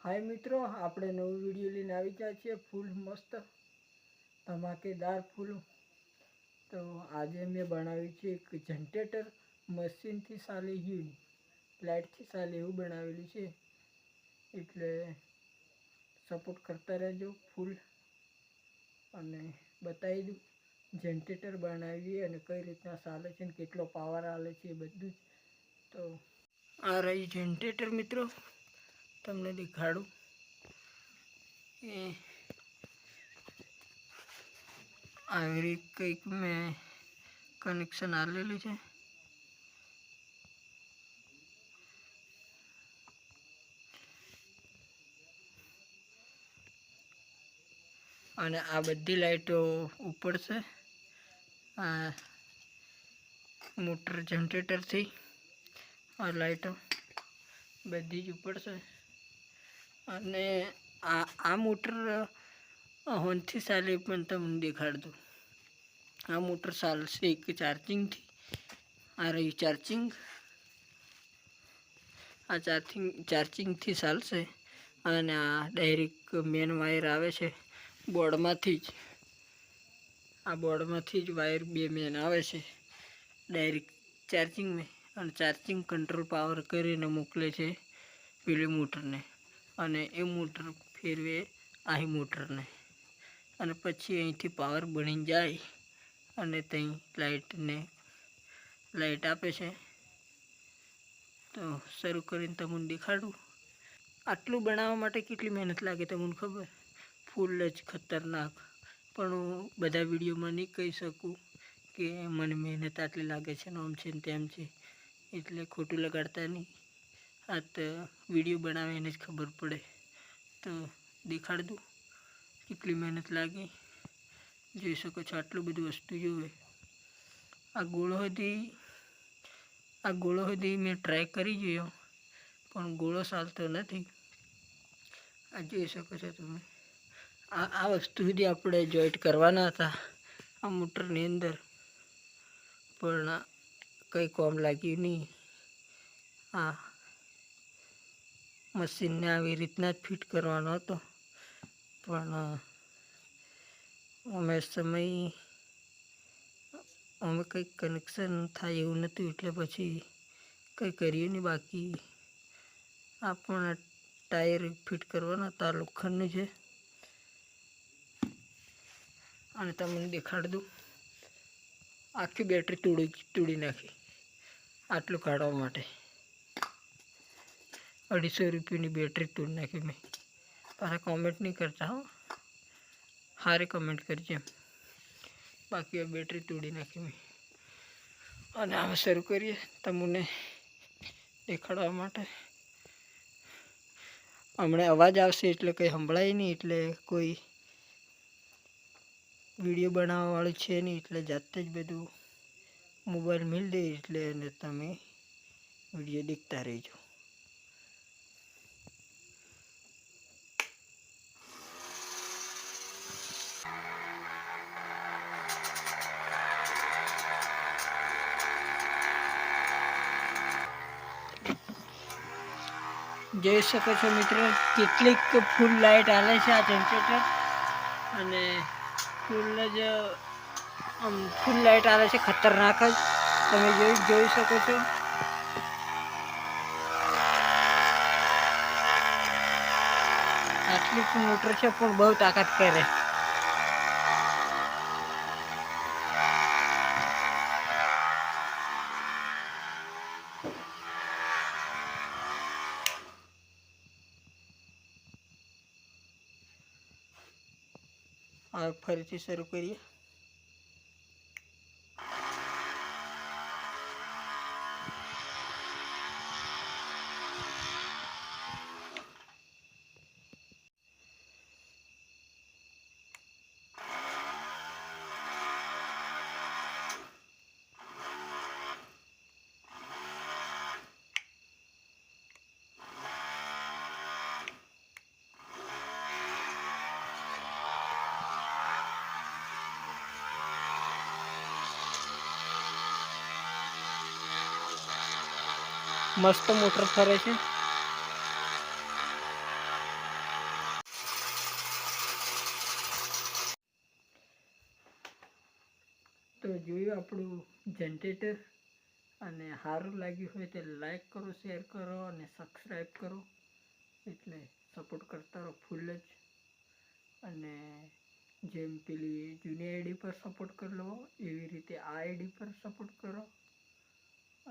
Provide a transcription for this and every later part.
હાય મિત્રો, આપણે નવું વીડિયો લઈને આવી ગયા છીએ ફૂલ મસ્ત ધમાકેદાર ફૂલ. તો આજે મેં બનાવ્યું છે એક જનરેટર મશીનથી ચાલે યુન લાઇટથી ચાલે એવું બનાવેલું છે. એટલે સપોર્ટ કરતા રહેજો ફૂલ. અને બતાવી દઉં જનરેટર બનાવીએ અને કઈ રીતના ચાલે છે ને કેટલો પાવર આવે છે એ બધું જ. તો આ રહી જનરેટર મિત્રો. તમને દેખાડું. એ આવી રીત કંઈક મેં કનેક્શન આલેલું છે. અને આ બધી લાઈટો ઉપર છે. આ મોટર જનરેટરથી આ લાઇટો બધી જ ઉપર છે. અને આ આ મોટર હોનથી ચાલે પણ તમને દેખાડતું આ મોટર ચાલશે એક ચાર્જિંગથી, આ રહી ચાર્જિંગ. આ ચાર્જિંગ, ચાર્જિંગથી ચાલશે અને આ ડાયરેક્ટ મેન વાયર આવે છે બોર્ડમાંથી જ. આ બોર્ડમાંથી જ વાયર બે મેન આવે છે. ડાયરેક્ટ ચાર્જિંગ મેં અને ચાર્જિંગ કંટ્રોલ પાવર કરીને મોકલે છે પેલી મોટરને. અને એ મોટર ફેરવે આહી મોટરને. અને પછી અહીંથી પાવર બની જાય અને ત્યાં લાઇટને લાઇટ આપે છે. તો શરૂ કરીને તમને દેખાડું. આટલું બનાવવા માટે કેટલી મહેનત લાગે તમને ખબર? ફૂલ જ ખતરનાક. પણ હું બધા વિડીયોમાં નહીં કહી શકું કે મને મહેનત આટલી લાગે છે ને આમ છે ને તેમ છે. એટલે ખોટું લગાડતા નહીં. આ તો વીડિયો બનાવે એને જ ખબર પડે. તો દેખાડ દઉં કેટલી મહેનત લાગી. જોઈ શકો છો આટલું બધું વસ્તુ જોવે. આ ગોળો સુધી આ ગોળો સુધી મેં ટ્રાય કરી જોયો, પણ ગોળો ચાલતો નથી. આ જોઈ શકો છો તમે. આ આ વસ્તુ સુધી આપણે જોઈન્ટ કરવાના હતા, આ મોટરની અંદર. પણ કંઈ કોમ લાગ્યું નહીં. આ મશીનને આવી રીતના જ ફિટ કરવાનો હતો. પણ અમે સમય, અમે કંઈક કનેક્શન થાય એવું નહોતું, એટલે પછી કંઈ કર્યું નહીં. બાકી આ પણ ટાયર ફિટ કરવાના હતા લોખંડનું છે. અને તમને દેખાડી દઉં. આખી બેટરી તોડી તોડી નાખી. આટલું કાઢવા માટે. અઢીસો રૂપિયાની બેટરી તોડી નાખી મેં. પાછા કોમેન્ટ નહીં કરતા હો. હારે કમેન્ટ કરજે. બાકી આ બેટરી તોડી નાખી મેં. અને હવે શરૂ કરીએ તમને દેખાડવા માટે. હમણાં અવાજ આવશે એટલે કંઈ સંભળાય નહીં, એટલે કોઈ વીડિયો બનાવવાવાળું છે નહીં, એટલે જાતે જ બધું મોબાઈલ મિલ દે, એટલે અને તમે વીડિયો દેખતા રહેજો. જોઈ શકો છો મિત્રો, કેટલીક ફૂલ લાઇટ આવે છે આ જનરેટર અને ફૂલ જ, આમ ફૂલ લાઇટ આવે છે, ખતરનાક જ. તમે જોઈ જોઈ શકો છો. આટલી મોટર છે, પણ બહુ તાકાત કરે. ફરીથી શરૂ કરીએ મસ્ત મોટર ફરે છે. તો જોયું આપણું જનરેટર અને સારું લાગ્યું હોય તો લાઈક કરો શેર કરો અને સબસ્ક્રાઈબ કરો. એટલે સપોર્ટ કરતા રહો ફૂલ જ. અને જેમ પેલી જૂની આઈડી પર સપોર્ટ કરી લો, એવી રીતે આ આઈડી પર સપોર્ટ કરો.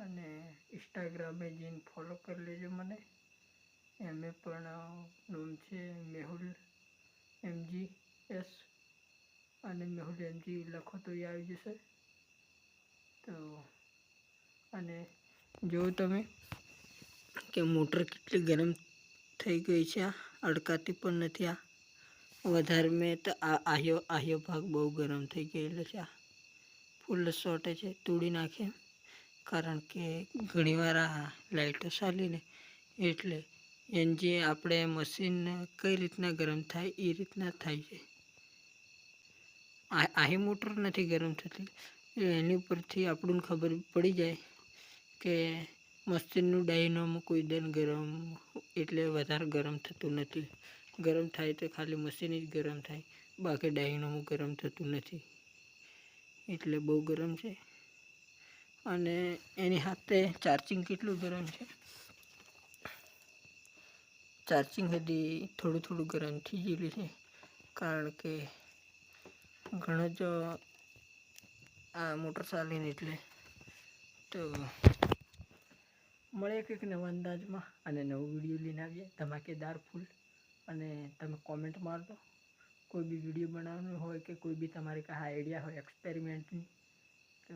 અને ઇન્સ્ટાગ્રામે જઈને ફોલો કરી લેજો મને. એમે પણ નામ છે મેહુલ એમજી એસ અને મેહુલ એમજી લખો તો એ આવી જશે. તો, અને જો તમે કે મોટર કેટલી ગરમ થઈ ગઈ છે. આ અડકાતી પણ નથી આ. વધારે મેં તો આ આહ્યો આહ્યો ભાગ બહુ ગરમ થઈ ગયેલો છે. આ ફૂલ શોર્ટે છે, તોડી નાખે કારણ કે ઘણીવાર આ લાઇટો ચાલીને એટલે એન જે આપણે મશીન કઈ રીતના ગરમ થાય એ રીતના થાય છે. આહી મોટર નથી ગરમ થતી, એની ઉપરથી આપણને ખબર પડી જાય કે મશીનનું ડાયનોમ કોઈ દન ગરમ એટલે વધારે ગરમ થતું નથી. ગરમ થાય તો ખાલી મશીન જ ગરમ થાય, બાકી ડાયનોમો ગરમ થતું નથી. એટલે બહુ ગરમ છે. અને એની સાથે ચાર્જિંગ કેટલું ગરમ છે? ચાર્જિંગ હજી થોડું થોડું ગરમ થઈ ગયેલું છે, કારણ કે ઘણો જ આ મોટર ચાલીને એટલે તો મળે કંઈક નવા અંદાજમાં અને નવો વીડિયો લઈને આવીએ. ધમાકેદાર ફૂલ અને તમે કોમેન્ટ મારજો. કોઈ બી વીડિયો બનાવવાનો હોય કે કોઈ બી તમારી કાંઈ આઈડિયા હોય એક્સપેરિમેન્ટની તો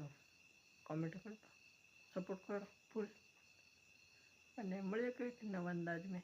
કોમેન્ટ કરો. સપોર્ટ કરો. ફૂલ અને મળીએ કંઈક નવા અંદાજ મેં